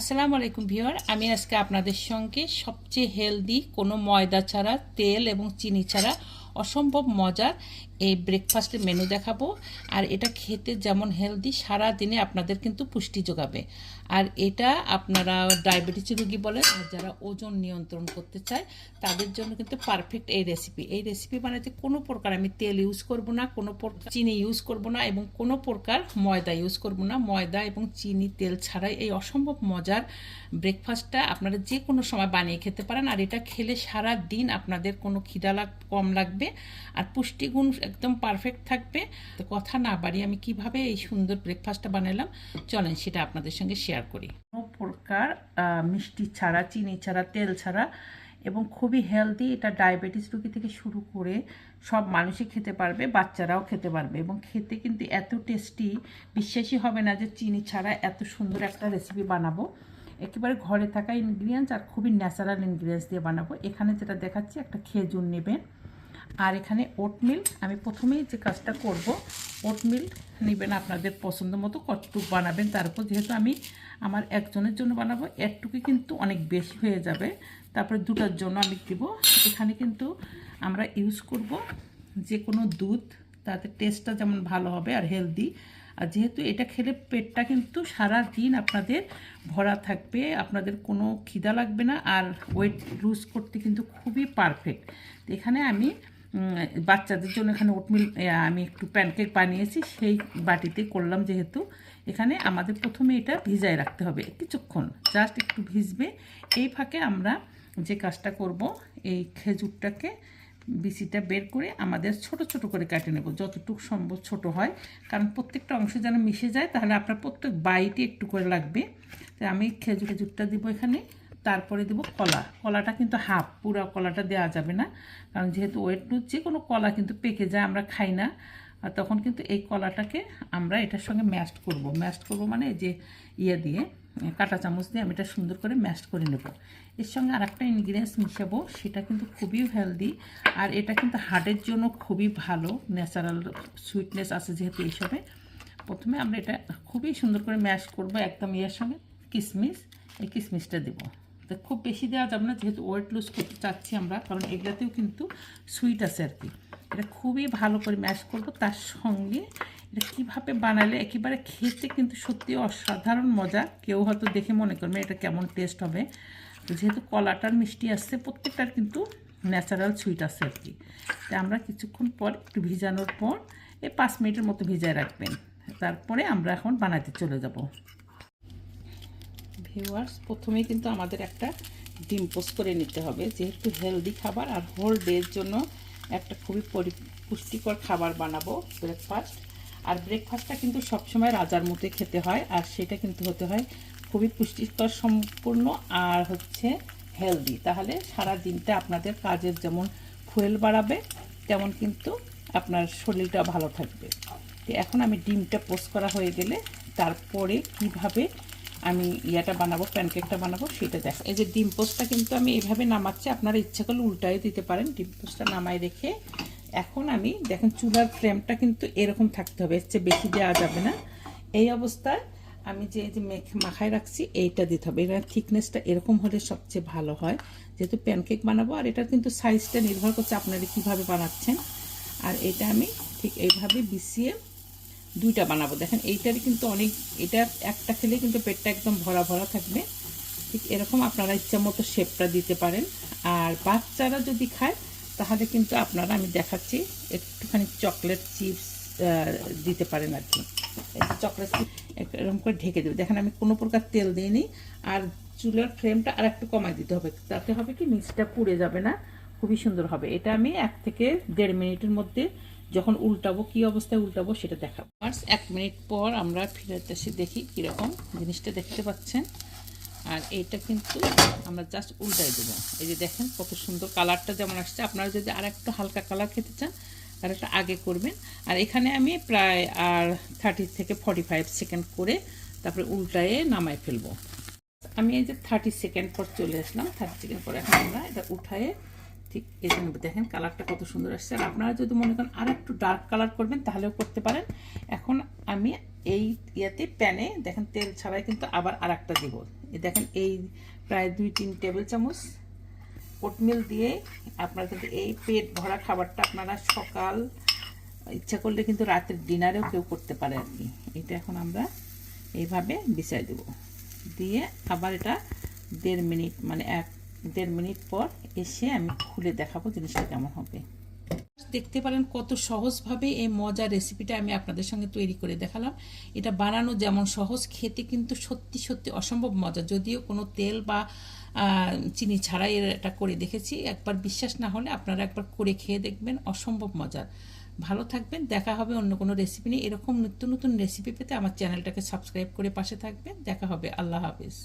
আসসালামু আলাইকুম ভিওর আমি আজকে আপনাদের সঙ্গে সবচেয়ে হেলদি কোনো ময়দা ছাড়া, তেল এবং চিনি ছাড়া অসম্ভব মজার এই ব্রেকফাস্টের মেনু দেখাবো। আর এটা খেতে যেমন হেলদি সারা দিনে আপনাদের কিন্তু পুষ্টি যোগাবে। আর এটা আপনারা ডায়াবেটিস রোগী বলেন, আর যারা ওজন নিয়ন্ত্রণ করতে চায়, তাদের জন্য কিন্তু পারফেক্ট এই রেসিপি এই রেসিপি বানাতে কোনো প্রকার আমি তেল ইউজ করব না, কোনো প্রকার চিনি ইউজ করব না, এবং কোনো প্রকার ময়দা ইউজ করব না। ময়দা এবং চিনি, তেল ছাড়াই এই অসম্ভব মজার ব্রেকফাস্টটা আপনারা যে কোনো সময় বানিয়ে খেতে পারেন। আর এটা খেলে সারা দিন আপনাদের কোনো খিদা লাগ, কম লাগবে। আর পুষ্টিগুণ একদম পারফেক্ট থাকবে। তো কথা না বাড়িয়ে আমি কীভাবে এই সুন্দর ব্রেকফাস্টটা বানালাম, চলেন সেটা আপনাদের সঙ্গে শেয়ার করি। কোনো প্রকার মিষ্টি ছাড়া, চিনি ছাড়া, তেল ছাড়া এবং খুবই হেলদি এটা ডায়াবেটিস রোগী থেকে শুরু করে সব মানুষই খেতে পারবে, বাচ্চারাও খেতে পারবে এবং খেতে কিন্তু এত টেস্টি বিশ্বাসই হবে না যে চিনি ছাড়া এত সুন্দর একটা রেসিপি বানাবো। একেবারে ঘরে থাকা ইনগ্রিডিয়েন্টস আর খুবই ন্যাচারাল ইনগ্রিডিয়েন্টস দিয়ে বানাবো। এখানে যেটা দেখাচ্ছি, একটা খেজুর নেবেন। আর এখানে ওটমিল আমি প্রথমেই যে কাজটা করব ওটমিল নেবেন আপনাদের পছন্দ মতো, কতটুকু বানাবেন তারপর যেহেতু আমি আমার একজনের জন্য বানাবো, একটুকু কিন্তু অনেক বেশি হয়ে যাবে। তারপরে দুটার জন্য আমি দিব। এখানে কিন্তু আমরা ইউজ করব যে কোনো দুধ, তাতে টেস্টটা যেমন ভালো হবে আর হেলদি আর যেহেতু এটা খেলে পেটটা কিন্তু সারা দিন আপনাদের ভরা থাকবে, আপনাদের কোনো খিদা লাগবে না, আর ওয়েট লুজ করতে কিন্তু খুবই পারফেক্ট এখানে আমি বাচ্চাদের জন্য এখানে ওটমিল আমি একটু প্যানকেক বানিয়েছি, সেই বাটিতে করলাম যেহেতু। এখানে আমাদের প্রথমে এটা ভিজায় রাখতে হবে, কিছুক্ষণ জাস্ট একটু ভিজবে। এই ফাঁকে আমরা যে কাজটা করব, এই খেজুরটাকে বিচিটা বের করে আমাদের ছোট ছোট করে কাটে নেব, যতটুকু সম্ভব ছোট হয়। কারণ প্রত্যেকটা অংশ যেন মিশে যায়, তাহলে আপনার প্রত্যেক বাইটে একটু করে লাগবে। তো আমি খেজুর, খেজুরটা দিব এখানে। তারপরে দেব কলা। কলাটা কিন্তু হাফ পুরো কলাটা দেওয়া যাবে না। কারণ যেহেতু ওয়েট লুজ যে কোনো কলা কিন্তু পেকে যায়, আমরা খাই না। আর তখন কিন্তু এই কলাটাকে আমরা এটার সঙ্গে ম্যাশড করব। ম্যাশড করব মানে যে ইয়ে দিয়ে, কাঁটা চামচ দিয়ে আমি এটা সুন্দর করে ম্যাশড করে নেব। এর সঙ্গে আর একটা ইনগ্রিডিয়েন্টস মিশাবো, সেটা কিন্তু খুবই হেলদি আর এটা কিন্তু হার্টের জন্য খুবই ভালো ন্যাচারাল সুইটনেস আছে যেহেতু এইসবে প্রথমে আমরা এটা খুবই সুন্দর করে ম্যাশ করব একদম ইয়ের সঙ্গে কিশমিশ এই কিশমিশটা দেবো। তো খুব বেশি দেওয়া যাবে না, যেহেতু ওয়েট লুজ করতে চাচ্ছি আমরা, কারণ এগুলাতেও কিন্তু সুইট আছে আর কি। এটা খুবই ভালো করে ম্যাশ করব, তার সঙ্গে এটা কীভাবে বানালে, একেবারে খেতে কিন্তু সত্যি অসাধারণ মজা। কেউ হয়তো দেখে মনে করবে এটা কেমন টেস্ট হবে। তো যেহেতু কলাটার মিষ্টি আসছে, প্রত্যেকটার কিন্তু ন্যাচারাল সুইট আছে আর কি। তো আমরা কিছুক্ষণ পর একটু ভিজানোর পর এই পাঁচ মিনিটের মতো ভিজায় রাখবেন। তারপরে আমরা এখন বানাতে চলে যাব। ভিউয়ার্স প্রথমেই কিন্তু আমাদের একটা ডিম পোস্ট করে নিতে হবে। যেহেতু হেলদি খাবার আর হোল ডের জন্য একটা খুবই পুষ্টিকর খাবার বানাবো ব্রেকফাস্ট আর ব্রেকফাস্টটা কিন্তু সবসময় রাজার মতো খেতে হয় আর সেটা কিন্তু হতে হয় খুবই পুষ্টিকর সম্পূর্ণ আর হচ্ছে হেলদি তাহলে সারা দিনটা আপনাদের কাজের যেমন ফুয়েল বাড়াবে, তেমন কিন্তু আপনার শরীরটা ভালো থাকবে। এখন আমি ডিমটা পোস্ট করা হয়ে গেলে তারপরে কীভাবে আমি ইয়াটা বানাবো প্যানকেকটা বানাবো, সেটা দেখো। এই যে ডিম পোস্টটা কিন্তু আমি এভাবে নামাচ্ছি, আপনারা ইচ্ছা করলে উল্টায় দিতে পারেন। ডিম পোস্টটা নামায় রেখে এখন আমি, দেখেন চুলার ফ্লেমটা কিন্তু এরকম থাকতে হবে, এর চেয়ে বেশি দেওয়া যাবে না। এই অবস্থায় আমি যে যে মেখে, মাখায় রাখছি, এইটা দিতে হবে। এটার থিকনেসটা এরকম হলে সবচেয়ে ভালো হয়। যেহেতু প্যানকেক বানাবো, আর এটার কিন্তু সাইজটা নির্ভর করছে আপনারা কীভাবে বানাচ্ছেন। আর এটা আমি ঠিক এইভাবে বিছিয়ে দুইটা বানাবো। দেখেন, এইটারই কিন্তু অনেক এটা একটা খেলে কিন্তু পেটটা একদম ভরা ভরা থাকবে। ঠিক এরকম আপনারা ইচ্ছা মতো শেপটা দিতে পারেন। আর বাচ্চারা যদি খায়, তাহলে কিন্তু আপনারা, আমি দেখাচ্ছি, একটুখানি চকলেট চিপস দিতে পারেন আর কি। চকলেট চিপস এরকম করে ঢেকে দেবে। দেখেন, আমি কোনো প্রকার তেল দিইনি। আর চুলার ফ্লেমটা আর একটু কমাই দিতে হবে। তাতে হবে কি নিচটা পুড়ে যাবে না। খুবই সুন্দর হবে। এটা আমি এক থেকে দেড় মিনিটের মধ্যে যখন উল্টাবো, কি অবস্থায় উল্টাবো সেটা দেখাবো। আর এক মিনিট পর আমরা ফিরাতে এসে দেখি কীরকম জিনিসটা দেখতে পাচ্ছেন। আর এইটা কিন্তু আমরা জাস্ট উল্টাই দেবো। এই যে দেখেন, কত সুন্দর কালারটা যেমন আসছে। আপনারা যদি আর একটু হালকা কালার খেতে চান, তাহলে একটা আগে করবেন। আর এখানে আমি প্রায়, আর থার্টি থেকে ফর্টি ফাইভ সেকেন্ড করে তারপরে উল্টায়ে নামাই ফেলব। আমি এই যে থার্টি সেকেন্ড পর চলে আসলাম। থার্টি সেকেন্ড পর এখন আমরা এটা উঠায়ে ঠিক জন্য দেখেন কালারটা কত সুন্দর আসছে। আর আপনারা যদি মনে করেন আর একটু ডার্ক কালার করবেন, তাহলেও করতে পারেন। এখন আমি এই ইয়াতে প্যানে দেখেন তেল ছাড়াই কিন্তু আবার আর একটা দিব দেখেন এই প্রায় দুই তিন টেবিল চামচ ওটমিল দিয়ে আপনারা কিন্তু এই পেট ভরা খাবারটা আপনারা সকাল, ইচ্ছা করলে কিন্তু রাতের ডিনারেও কেউ করতে পারে আর কি। এটা এখন আমরা এইভাবে বিছাই দেব। দিয়ে আবার এটা দেড় মিনিট মানে এক দেড় মিনিট পর এসে আমি খুলে দেখাবো জিনিসটা কেমন হবে। দেখতে পারেন কত সহজভাবে এই মজার রেসিপিটা আমি আপনাদের সঙ্গে তৈরি করে দেখালাম। এটা বানানো যেমন সহজ, খেতে কিন্তু সত্যি সত্যি অসম্ভব মজা যদিও কোনো তেল বা চিনি ছাড়াই এটা করে দেখেছি, একবার বিশ্বাস না হলে আপনারা একবার করে খেয়ে দেখবেন, অসম্ভব মজার। ভালো থাকবেন, দেখা হবে অন্য কোনো রেসিপি নিয়ে। এরকম নিত্য নতুন রেসিপি পেতে আমার চ্যানেলটাকে সাবস্ক্রাইব করে পাশে থাকবেন। দেখা হবে, আল্লাহ হাফিজ।